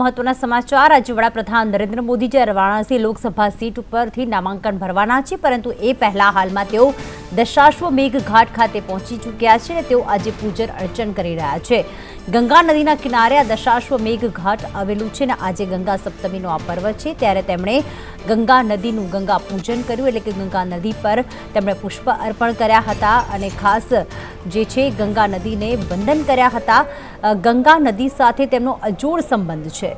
મહત્વના સમાચાર. આજે વડાપ્રધાન નરેન્દ્ર મોદી જ્યારે વારાણસી લોકસભા સીટ ઉપરથી નામાંકન ભરવાના છે, પરંતુ એ પહેલા હાલમાં તેઓ દશાશ્વમેઘ ઘાટ ખાતે પહોંચી ચૂક્યા છે અને તેઓ આજે પૂજન અર્ચન કરી રહ્યા છે. ગંગા નદીના કિનારે આ દશાશ્વમેઘ ઘાટ આવેલું છે અને આજે ગંગા સપ્તમીનો આ પર્વ છે. ત્યારે તેમણે ગંગા નદીનું ગંગા પૂજન કર્યું, એટલે કે ગંગા નદી પર તેમણે પુષ્પ અર્પણ કર્યા હતા અને ખાસ જે છે ગંગા નદીને વંદન કર્યા હતા. ગંગા નદી સાથે તેમનો અજોડ સંબંધ છે.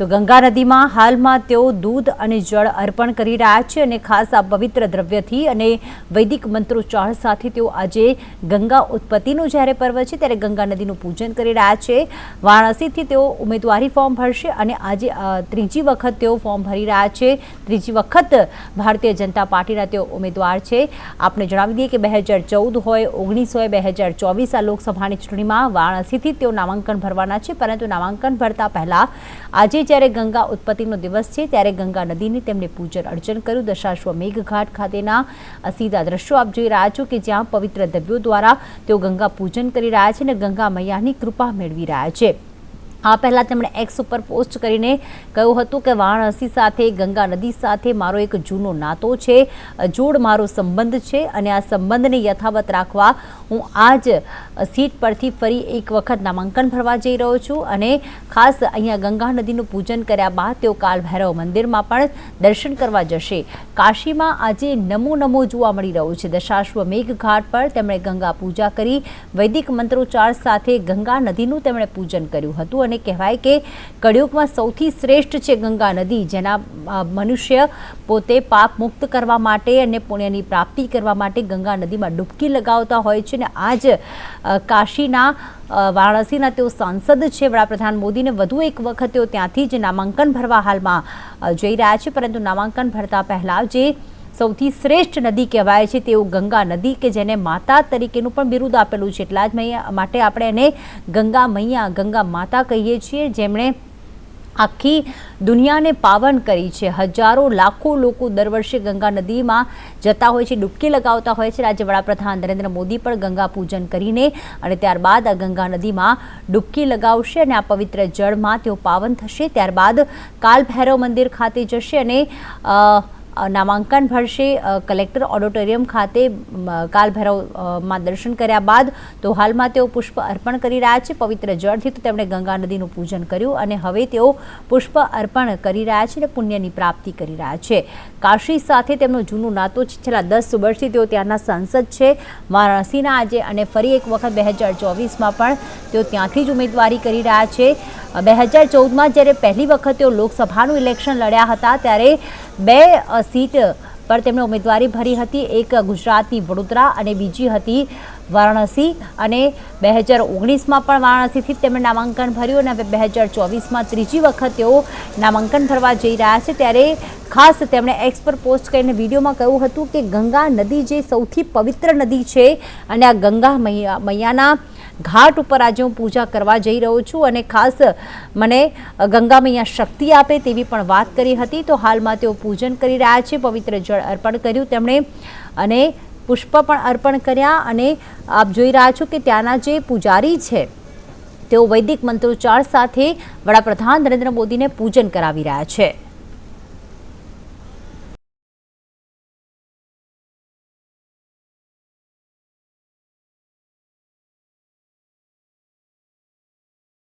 તો ગંગા નદીમાં હાલમાં તેઓ દૂધ અને જળ અર્પણ કરી રહ્યા છે અને ખાસ આ પવિત્ર દ્રવ્યથી અને વૈદિક મંત્રોચ્ચાર સાથે તેઓ આજે ગંગા ઉત્પત્તિનું જ્યારે પર્વ છે ત્યારે ગંગા નદીનું પૂજન કરી રહ્યા છે. વારાણસીથી તેઓ ઉમેદવારી ફોર્મ ભરશે અને આજે ત્રીજી વખત તેઓ ફોર્મ ભરી રહ્યા છે. ત્રીજી વખત ભારતીય જનતા પાર્ટીના તેઓ ઉમેદવાર છે. આપણે જણાવી દઈએ કે બે હજાર ચૌદ હોય, ઓગણીસ હોય, બે હજાર ચોવીસ આ લોકસભાની ચૂંટણીમાં વારાણસીથી તેઓ નામાંકન ભરવાના છે. પરંતુ નામાંકન ભરતા પહેલાં આજે જ્યારે ગંગા ઉત્પત્તિનો દિવસ છે, ત્યારે ગંગા નદીની તેમણે પૂજન અર્ચન કર્યું. દશાશ્વમેઘ ઘાટ ખાતેના સીધા દ્રશ્યો આપ જોઈ રહ્યા છો કે જ્યાં પવિત્ર દ્રવ્યો દ્વારા તેઓ ગંગા પૂજન કરી રહ્યા છે અને ગંગા મૈયાની કૃપા મેળવી રહ્યા છે. આ પહેલાં તેમણે એક્સ ઉપર પોસ્ટ કરીને કહ્યું હતું કે વારાણસી સાથે, ગંગા નદી સાથે મારો એક જૂનો નાતો છે, જોડ મારો સંબંધ છે અને આ સંબંધને યથાવત રાખવા હું આજ સીટ પરથી ફરી એક વખત નામાંકન ભરવા જઈ રહ્યો છું અને ખાસ અહીંયા ગંગા નદીનું પૂજન કર્યા બાદ તેઓ કાલ ભૈરવ મંદિરમાં પણ દર્શન કરવા જશે. કાશીમાં આજે નમો નમો જોવા મળી રહ્યું છે. દશાશ્વમેઘ ઘાટ પર તેમણે ગંગા પૂજા કરી. વૈદિક મંત્રોચ્ચાર સાથે ગંગા નદીનું તેમણે પૂજન કર્યું હતું અને કહેવાય કે કળિયુગમાં સૌથી શ્રેષ્ઠ છે ગંગા નદી, જેના મનુષ્ય પોતે પાપ મુક્ત કરવા માટે અને પુણ્યની પ્રાપ્તિ કરવા માટે ગંગા નદીમાં ડૂબકી લગાવતા હોય છે અને આજ કાશીના વારાણસીના તેઓ સાંસદ છે. વડાપ્રધાન મોદીને વધુ એક વખત તેઓ ત્યાંથી જ નામાંકન ભરવા હાલમાં જઈ રહ્યા છે. પરંતુ નામાંકન ભરતા પહેલાં જે સૌથી શ્રેષ્ઠ નદી કહેવાય છે તેવું ગંગા નદી કે જેને માતા તરીકેનું પણ બિરુદ આપેલું છે. એટલા જ મૈયા માટે આપણે એને ગંગા મૈયા, ગંગા માતા કહીએ છીએ. જેમણે આખી દુનિયાને પાવન કરી છે. હજારો લાખો લોકો દર વર્ષે ગંગા નદીમાં જતા હોય છે, ડૂબકી લગાવતા હોય છે. આજે વડાપ્રધાન નરેન્દ્ર મોદી પણ ગંગા પૂજન કરીને અને ત્યારબાદ આ ગંગા નદીમાં ડૂબકી લગાવશે અને આ પવિત્ર જળમાં તેઓ પાવન થશે. ત્યારબાદ કાલ ભૈરવ મંદિર ખાતે જશે અને નામાંકન ભરશે કલેક્ટર ઓડિટોરિયમ ખાતે કાલભૈરવમાં કાલ ભૈરવ દર્શન કર્યા બાદ તો હાલમાં તેઓ પુષ્પ અર્પણ કરી રહ્યા છે. પવિત્ર જળથી તો તેમણે ગંગા નદીનું પૂજન કર્યું અને હવે તેઓ પુષ્પ અર્પણ કરી રહ્યા છે અને પુણ્યની પ્રાપ્તિ કરી રહ્યા છે. કાશી સાથે તેમનો જૂનું નાતો છેલ્લા દસ વર્ષથી તેઓ ત્યાંના સાંસદ છે. વારાણસીના આજે અને ફરી એક વખત બે હજાર ચોવીસમાં પણ તેઓ ત્યાંથી જ ઉમેદવારી કરી રહ્યા છે. બે હજાર ચૌદમાં જ્યારે પહેલી વખત તેઓ લોકસભાનું ઇલેક્શન લડ્યા હતા ત્યારે બે સીટ પર તેમણે ઉમેદવારી ભરી હતી. એક ગુજરાતની વડોદરા અને બીજી હતી વારાણસી અને બે હજાર ઓગણીસમાં પણ વારાણસીથી તેમણે નામાંકન ભર્યું અને બે હજાર ચોવીસમાં ત્રીજી વખત તેઓ નામાંકન ભરવા જઈ રહ્યા છે. ત્યારે ખાસ તેમણે એક્સ પર પોસ્ટ કરીને વિડીયોમાં કહ્યું હતું કે ગંગા નદી જે સૌથી પવિત્ર નદી છે અને આ ગંગા મૈયા, મૈયાના ઘાટ ઉપર આજે હું પૂજા કરવા જઈ રહ્યો છું અને ખાસ મને ગંગા મૈયા શક્તિ આપે તેવી પણ વાત કરી હતી. તો હાલમાં તેઓ પૂજન કરી રહ્યા છે, પવિત્ર જળ અર્પણ કર્યું તેમણે અને પુષ્પ પણ અર્પણ કર્યા અને આપ જોઈ રહ્યા છો કે ત્યાંના જે પૂજારી છે, તેઓ વૈદિક મંત્રોચ્ચાર સાથે વડાપ્રધાન નરેન્દ્ર મોદીને પૂજન કરાવી રહ્યા છે.